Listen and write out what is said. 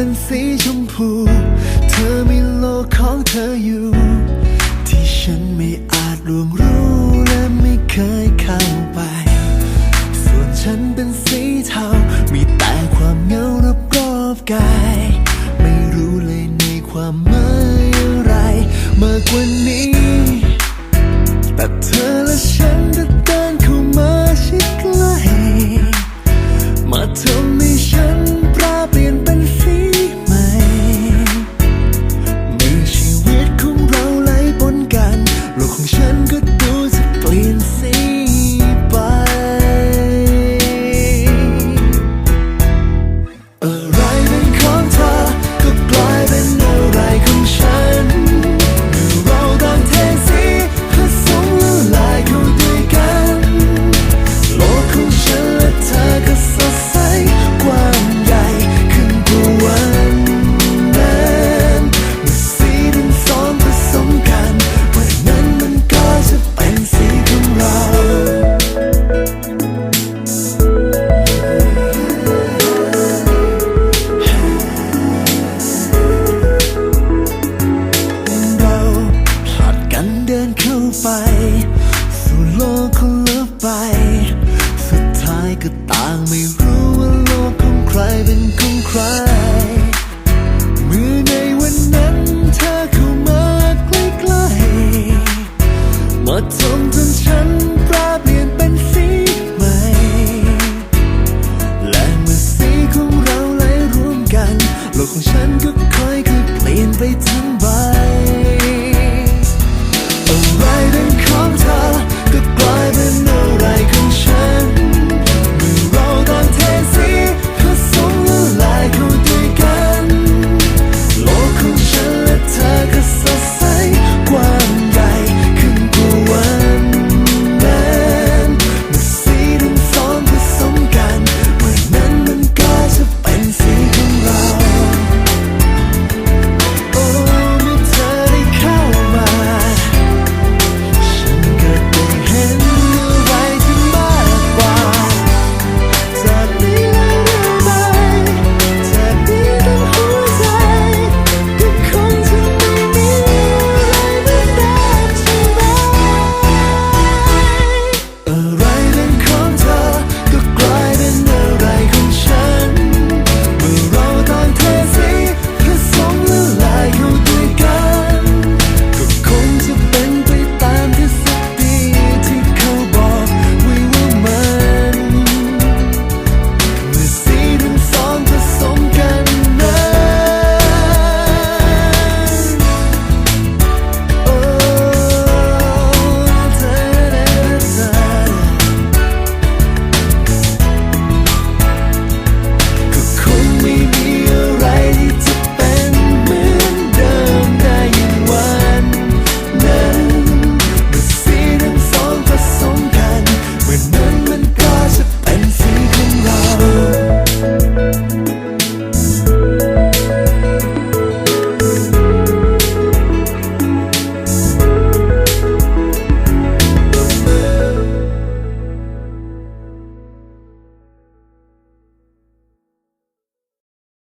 เป็นสีชมพู เธอมีโลกของเธออยู่ ที่ฉันไม่อาจล่วงรู้และไม่เคยเข้าไป ส่วนฉันเป็นสีเทา มีแต่ความเงารอบรอบกาย ไม่รู้เลยในความหมายอะไร มากกว่านี้ แต่เธอและฉัน fly.